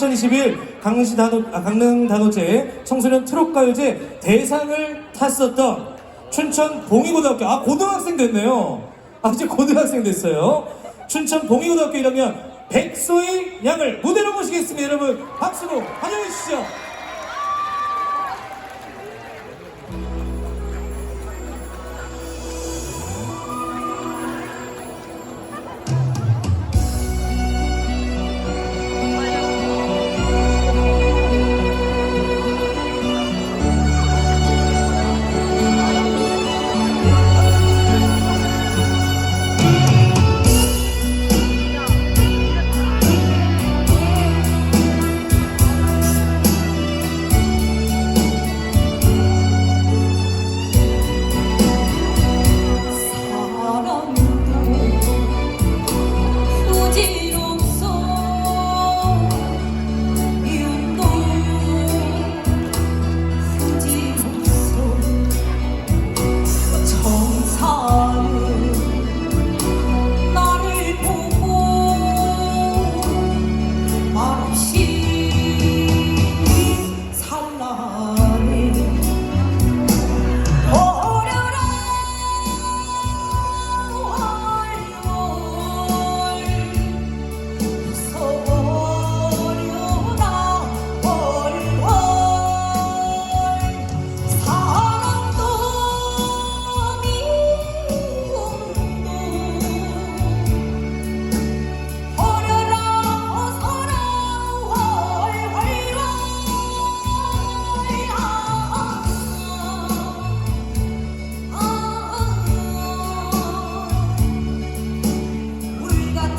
2021 강릉시 단오, 아, 강릉 단오제 청소년 트롯가요제 대상을 탔었던 춘천 봉희고등학교 아 고등학생 됐네요. 아 이제 고등학생 됐어요. 춘천 봉희고등학교 1학년 백소희 양을 무대로 모시겠습니다. 여러분 박수로 환영해 주시죠.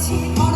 寂寞。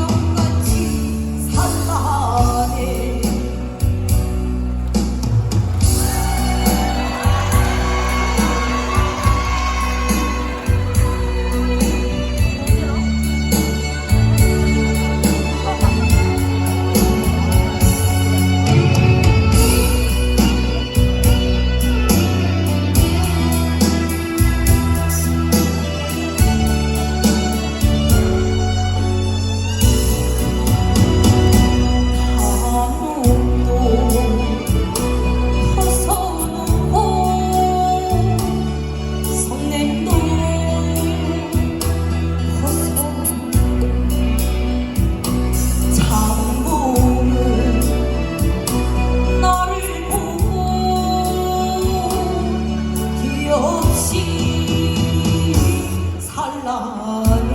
Hallelujah.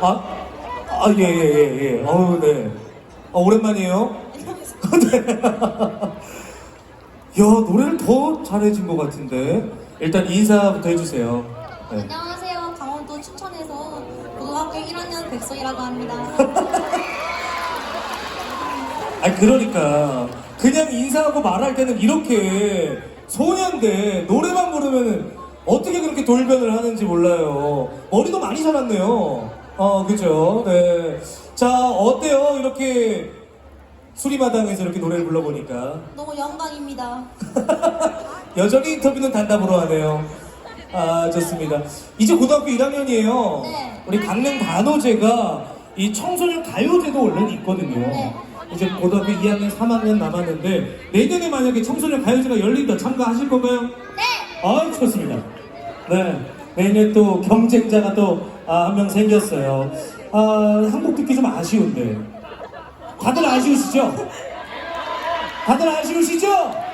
아, 아, 예, 예, 예, 예. 어우, 네. 어, 오랜만이에요. 네. 야, 노래를 더 잘해진 것 같은데. 일단 인사부터 해주세요. 네. 안녕하세요. 강원도 춘천에서 고등학교 1학년 백소희라고 합니다. 아니, 그러니까. 그냥 인사하고 말할 때는 이렇게 소년데 노래만 부르면 어떻게 그렇게 돌변을 하는지 몰라요. 머리도 많이 자랐네요. 어, 그죠? 네. 자, 어때요? 이렇게 수리마당에서 이렇게 노래를 불러보니까. 너무 영광입니다. 여전히 인터뷰는 단답으로 하네요. 아, 좋습니다. 이제 고등학교 1학년이에요. 네. 우리 강릉 단오제가 이 청소년 가요제도 원래는 있거든요. 네. 이제 고등학교 2학년, 3학년 남았는데 내년에 만약에 청소년 가요제가 열린다 참가하실 건가요? 네! 아, 좋습니다. 네. 내년 또 경쟁자가 또 아, 한 명 생겼어요. 아, 한 곡 듣기 좀 아쉬운데. 다들 아쉬우시죠? 다들 아쉬우시죠?